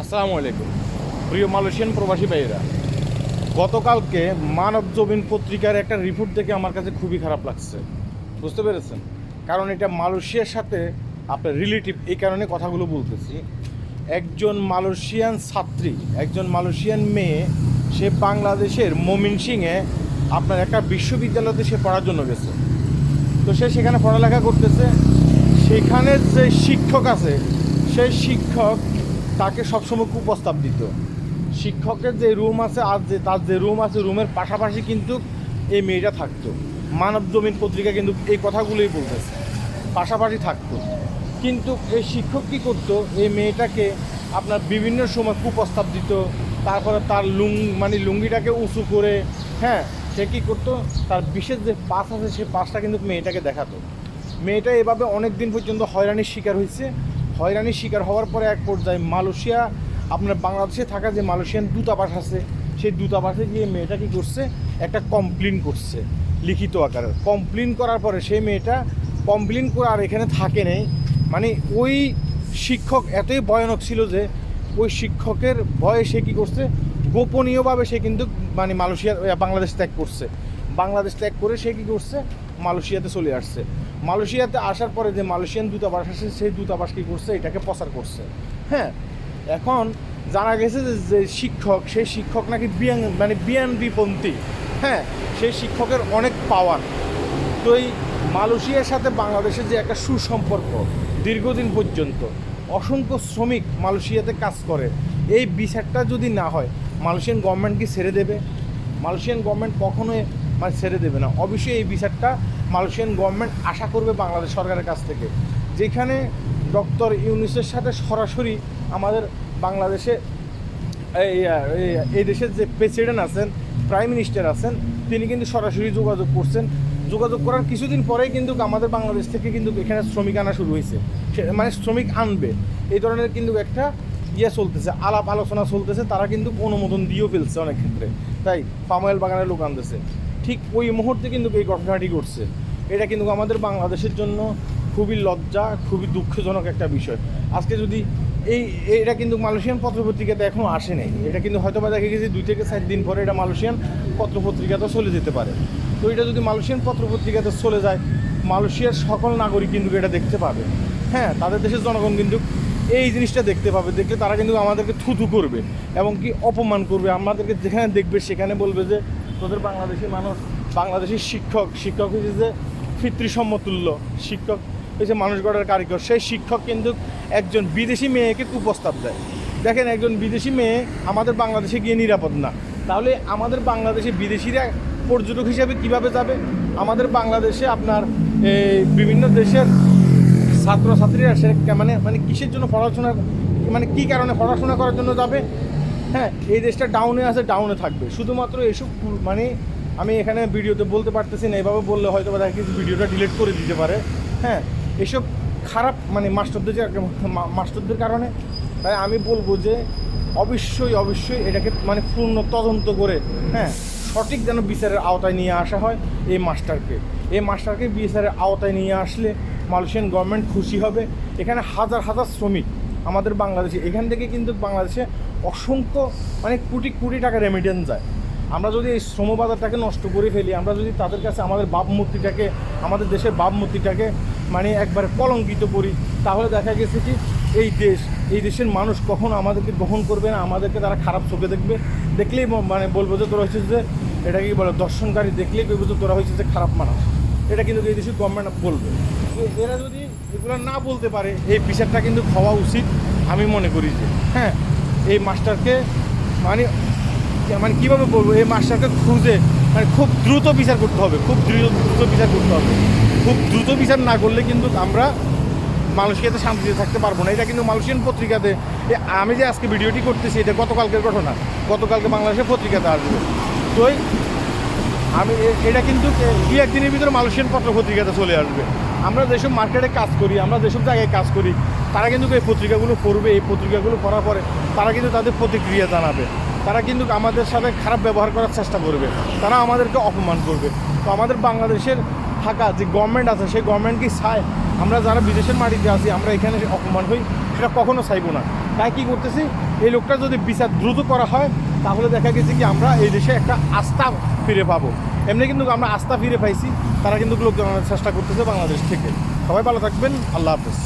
আসসালামু আলাইকুম। প্রিয় মালয়েশিয়ান প্রবাসী ভাইয়েরা, গতকালকে মানব জমিন পত্রিকার একটা রিপোর্ট দেখে আমার কাছে খুবই খারাপ লাগছে। বুঝতে পেরেছেন? কারণ এটা মালয়েশিয়ার সাথে আপনার রিলেটিভ এই কারণে কথাগুলো বলতেছি। একজন মালয়েশিয়ান ছাত্রী, একজন মালয়েশিয়ান মেয়ে, সে বাংলাদেশের মমিন সিংয়ে আপনার একটা বিশ্ববিদ্যালয়তে সে পড়ার জন্য গেছে। তো সে সেখানে পড়ালেখা করতেছে। সেখানের যে শিক্ষক আছে, সেই শিক্ষক তাকে সবসময় কুপ্রস্তাব দিত। শিক্ষকের যে রুম আছে, আর যে তার যে রুম আছে, রুমের পাশাপাশি কিন্তু এই মেয়েটা থাকতো। মানব জমিন পত্রিকা কিন্তু এই কথাগুলোই বলতেছে। পাশাপাশি থাকতো। কিন্তু এই শিক্ষক কী করতো? এই মেয়েটাকে আপনার বিভিন্ন সময় কুপ্রস্তাব দিত। তারপরে তার লুং মানে লুঙ্গিটাকে উঁচু করে হ্যাঁ সে কী করতো? তার বিশেষ যে পাস আছে সেই পাশটা কিন্তু মেয়েটাকে দেখাতো। মেয়েটা এভাবে অনেক দিন পর্যন্ত হয়রানির শিকার হয়েছে। হয়রানির শিকার হওয়ার পরে এক পর্যায়ে মালয়েশিয়া, আপনার বাংলাদেশে থাকা যে মালয়েশিয়ান দূতাবাস আছে, সেই দূতাবাসে গিয়ে মেয়েটা কী করছে? একটা কমপ্লেন করছে, লিখিত আকারে। কমপ্লেন করার পরে সেই মেয়েটা কমপ্লেন করে আর এখানে থাকে নেই। মানে ওই শিক্ষক এতই ভয়ানক ছিল যে, ওই শিক্ষকের ভয়ে সে কী করছে? গোপনীয়ভাবে সে কিন্তু মানে মালয়েশিয়া, বাংলাদেশ ত্যাগ করছে। বাংলাদেশ ত্যাগ করে সে কী করছে? মালয়েশিয়াতে চলে আসছে। মালয়েশিয়াতে আসার পরে যে মালয়েশিয়ান দূতাবাস আছে, সেই দূতাবাস কী করছে? এটাকে প্রচার করছে। হ্যাঁ এখন জানা গেছে যে শিক্ষক, সেই শিক্ষক নাকি বিয়ান মানে বিএনপিপন্থী হ্যাঁ সেই শিক্ষকের অনেক পাওয়ার। তো এই মালয়েশিয়ার সাথে বাংলাদেশের যে একটা সুসম্পর্ক দীর্ঘদিন পর্যন্ত, অসংখ্য শ্রমিক মালয়েশিয়াতে কাজ করে, এই বিচারটা যদি না হয়, মালয়েশিয়ান গভর্নমেন্ট কি ছেড়ে দেবে? মালয়েশিয়ান গভর্নমেন্ট কখনোই মানে ছেড়ে দেবে না। অবশ্যই এই বিচারটা মালয়েশিয়ান গভর্নমেন্ট আশা করবে বাংলাদেশ সরকারের কাছ থেকে। যেখানে ডক্টর ইউনিসের সাথে সরাসরি আমাদের বাংলাদেশে এই দেশের যে প্রেসিডেন্ট আছেন, প্রাইম মিনিস্টার আছেন, তিনি কিন্তু সরাসরি যোগাযোগ করছেন। যোগাযোগ করার কিছুদিন পরেই কিন্তু আমাদের বাংলাদেশ থেকে কিন্তু এখানে শ্রমিক আনা শুরু হয়েছে। মানে শ্রমিক আনবে। এই ধরনের কিন্তু একটা ইয়ে চলতেছে, আলাপ আলোচনা চলতেছে, তারা কিন্তু অনুমোদন দিয়েও ফেলছে অনেক ক্ষেত্রে। তাই পাময়েল বাগানের লোক আনতেছে। ঠিক ওই মুহূর্তে কিন্তু এই ঘটনাটি ঘটছে। এটা কিন্তু আমাদের বাংলাদেশের জন্য খুবই লজ্জা, খুবই দুঃখজনক একটা বিষয়। আজকে যদি এই, এটা কিন্তু মালয়েশিয়ান পত্রপত্রিকাতে এখনও আসে নাই। এটা কিন্তু হয়তো বা দেখা গেছে দুই থেকে চার দিন পরে এটা মালয়েশিয়ান পত্রপত্রিকাতে চলে যেতে পারে। তো এটা যদি মালয়েশিয়ান পত্রপত্রিকাতে চলে যায়, মালয়েশিয়ার সকল নাগরিক কিন্তু এটা দেখতে পাবে। হ্যাঁ তাদের দেশের জনগণ কিন্তু এই জিনিসটা দেখতে পাবে। দেখলে তারা কিন্তু আমাদেরকে থুথু করবে এবং কি অপমান করবে। আমাদেরকে যেখানে দেখবে সেখানে বলবে যে তোদের বাংলাদেশি মানুষ, বাংলাদেশি শিক্ষক শিক্ষক হচ্ছে যে পিতৃসম্মতুল্য শিক্ষক হচ্ছে মানুষ গড়ার কারিগর। সেই শিক্ষক কিন্তু একজন বিদেশি মেয়েকে কুপ্রস্তাব দেয়। দেখেন, একজন বিদেশি মেয়ে আমাদের বাংলাদেশে গিয়ে নিরাপদ না। তাহলে আমাদের বাংলাদেশে বিদেশিরা পর্যটক হিসাবে কীভাবে যাবে? আমাদের বাংলাদেশে আপনার বিভিন্ন দেশের ছাত্রছাত্রীরা সে মানে মানে কিসের জন্য পড়াশোনা মানে কি কারণে পড়াশোনা করার জন্য যাবে? হ্যাঁ এই দেশটা ডাউনে আছে ডাউনে থাকবে। শুধুমাত্র এসব মানে আমি এখানে ভিডিওতে বলতে পারতেছি না, এভাবে বললে হয়তো বা দেখা গেছে ভিডিওটা ডিলিট করে দিতে পারে। হ্যাঁ এসব খারাপ মানে মাস্টারদের মাস্টারদের কারণে। তাই আমি বলব যে, অবশ্যই অবশ্যই এটাকে মানে পূর্ণ তদন্ত করে হ্যাঁ সঠিক যেন বিচারের আওতায় নিয়ে আসা হয় এই মাস্টারকে। এই মাস্টারকে বিচারের আওতায় নিয়ে আসলে মালয়েশিয়ান গভর্নমেন্ট খুশি হবে। এখানে হাজার হাজার শ্রমিক আমাদের বাংলাদেশে, এখান থেকে কিন্তু বাংলাদেশে অসংখ্য মানে কোটি কোটি টাকা রেমিটেন্স যায়। আমরা যদি এই শ্রমবাজারটাকে নষ্ট করে ফেলি, আমরা যদি তাদের কাছে আমাদের ভাবমূর্তিটাকে আমাদের দেশের ভাবমূর্তিটাকে মানে একবারে কলঙ্কিত করি, তাহলে দেখা গেছে কি, এই দেশ, এই দেশের মানুষ কখন আমাদেরকে গ্রহণ করবে না, আমাদেরকে তারা খারাপ চোখে দেখবে। দেখলেই মানে বলব যে তোরা হচ্ছে যে, এটা কি বলে, দর্শনকারী, দেখলেই বলব যে তোরা হচ্ছে যে খারাপ মানুষ। এটা কিন্তু এই দেশের গভর্নমেন্ট বলবে। এরা যদি এগুলো না বলতে পারে, এই বিচারটা কিন্তু হওয়া উচিত আমি মনে করি যে। হ্যাঁ এই মাস্টারকে মানে মানে কীভাবে বলব, এই মাস্টারকে খুঁজে মানে খুব দ্রুত বিচার করতে হবে, খুব দ্রুত দ্রুত বিচার করতে হবে। খুব দ্রুত বিচার না করলে কিন্তু আমরা মানুষকে মালয়েশিয়াতে শান্তিতে থাকতে পারব না। এটা কিন্তু মালয়েশিয়ান পত্রিকাতে আমি যে আজকে ভিডিওটি করতেছি, এটা গতকালকের ঘটনা। গতকালকে বাংলাদেশের পত্রিকাতে আসবে। তো আমি এটা কিন্তু দুই একদিনের ভিতরে মালয়েশিয়ান পত্র পত্রিকাতে চলে আসবে। আমরা যেসব মার্কেটে কাজ করি, আমরা যেসব জায়গায় কাজ করি, তারা কিন্তু এই পত্রিকাগুলো পড়বে, এই পত্রিকাগুলো পড়ার পরে তারা কিন্তু তাদের প্রতিক্রিয়া জানাবে। তারা কিন্তু আমাদের সাথে খারাপ ব্যবহার করার চেষ্টা করবে। তারা আমাদেরকে অপমান করবে। তো আমাদের বাংলাদেশের থাকা যে গভর্নমেন্ট আছে, সেই গভর্নমেন্ট কি চায়? আমরা যারা বিদেশের মাটিতে আছি, আমরা এখানে অপমান হই, সেটা কখনো চাইব না। তাই কি করতেছি? এই লোকটা যদি বিচার দ্রুত করা হয়, তাহলে দেখা গেছে কি আমরা এই দেশে একটা আস্থা ফিরে পাবো। এমনি কিন্তু আমরা আস্থা ফিরে পাইছি, তারা কিন্তু লোক জানানোর চেষ্টা করতেছে বাংলাদেশ থেকে। সবাই ভালো থাকবেন, আল্লাহ হাফেজ।